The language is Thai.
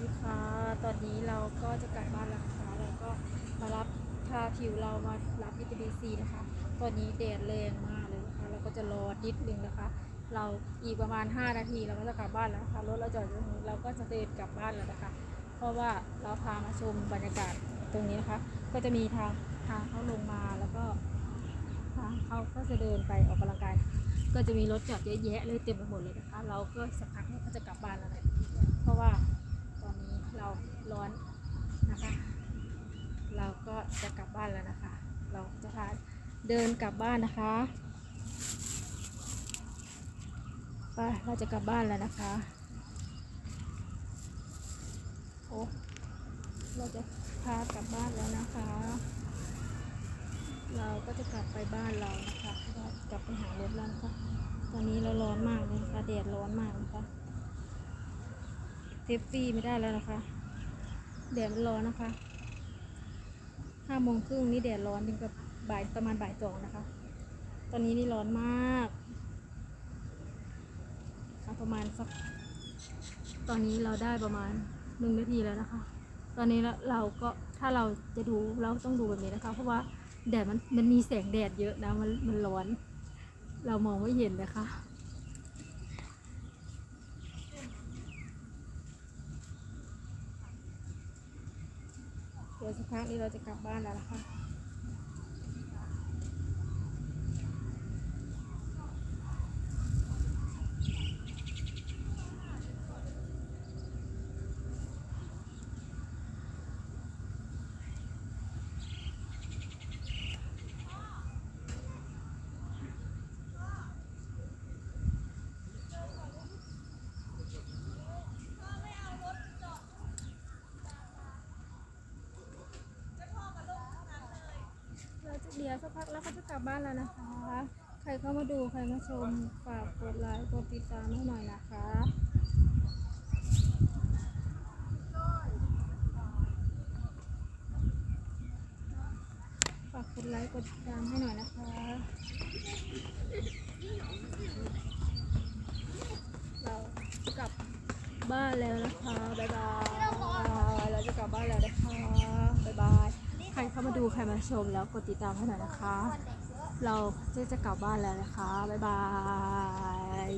ดีค่ะ ตอนนี้เราก็จะกลับบ้านแล้วนะคะแล้วก็มารับพาผิวเรามารับวิตามินซีนะคะ ตอนนี้แดดแรงมากเลยนะคะ เราก็จะรอนิดนึงนะคะ เราอีกประมาณ 5 นาทีเราก็จะกลับบ้านแล้วนะคะรถเราจอดอยู่ตรงนี้เราก็จะเดินกลับบ้านแล้วนะคะ เพราะว่าเราพามาชมบรรยากาศตรงนี้นะคะ ก็จะมีทางทางเขาลงมาแล้วก็ทางเขาก็จะเดินไปออกกำลังกายก็จะมีรถจอดเยอะแยะเลยเต็มไปหมดเลยนะคะ เราก็สักพักก็จะกลับบ้านแล้วนะเพราะว่าตอนนี้เราร้อนนะคะ เราก็ จะกลับบ้านแล้วนะคะ เราจะพาเดินกลับบ้านนะคะไปเราจะกลับบ้านแล้วนะคะโอ้เราจะพากลับบ้านแล้วนะคะ เราก็จะกลับไปบ้านเรานะคะก็กลับไปหารถแล้วนะคะตอนนี้เราร้อนมากเลยนะคะแดดร้อนมากนะคะเซฟฟี่ไม่ได้แล้วนะคะแดดมันร้อนนะคะ ห้าโมงครึ่งนี่แดดร้อนถึงกับบ่ายประมาณบ่ายสองนะคะ ตอนนี้นี่ร้อนมากประมาณสัก ตอนนี้เราได้ประมาณหนึ่งนาทีแล้วนะคะ ตอนนี้เราก็ถ้าเราจะดูเราต้องดูแบบนี้นะคะ เพราะว่าแดดมันมันมีแสงแดดเยอะนะมันมันร้อน เรามองไม่เห็นนะคะ เดี๋ยวสักพักนี้เราจะกลับบ้านแล้วนะคะ ดี๋ยวสักพักแล้วก็จะกลับบ้านแล้วนะคะ ใครเข้ามาดูใครมาชมฝากกดไลค์กดติดตามให้หน่อยนะคะฝากกดไลค์กดติดตามให้หน่อยนะคะ เราจะกลับบ้านแล้วนะคะ บ๊ายบาย เราจะกลับบ้านแล้วนะคะ บ๊ายบาย รเข้ามาดูใครมาชมแล้วกดติดตามให้หน่อยนะคะ เราจะจะกลับบ้านแล้วนะคะ บ๊ายบาย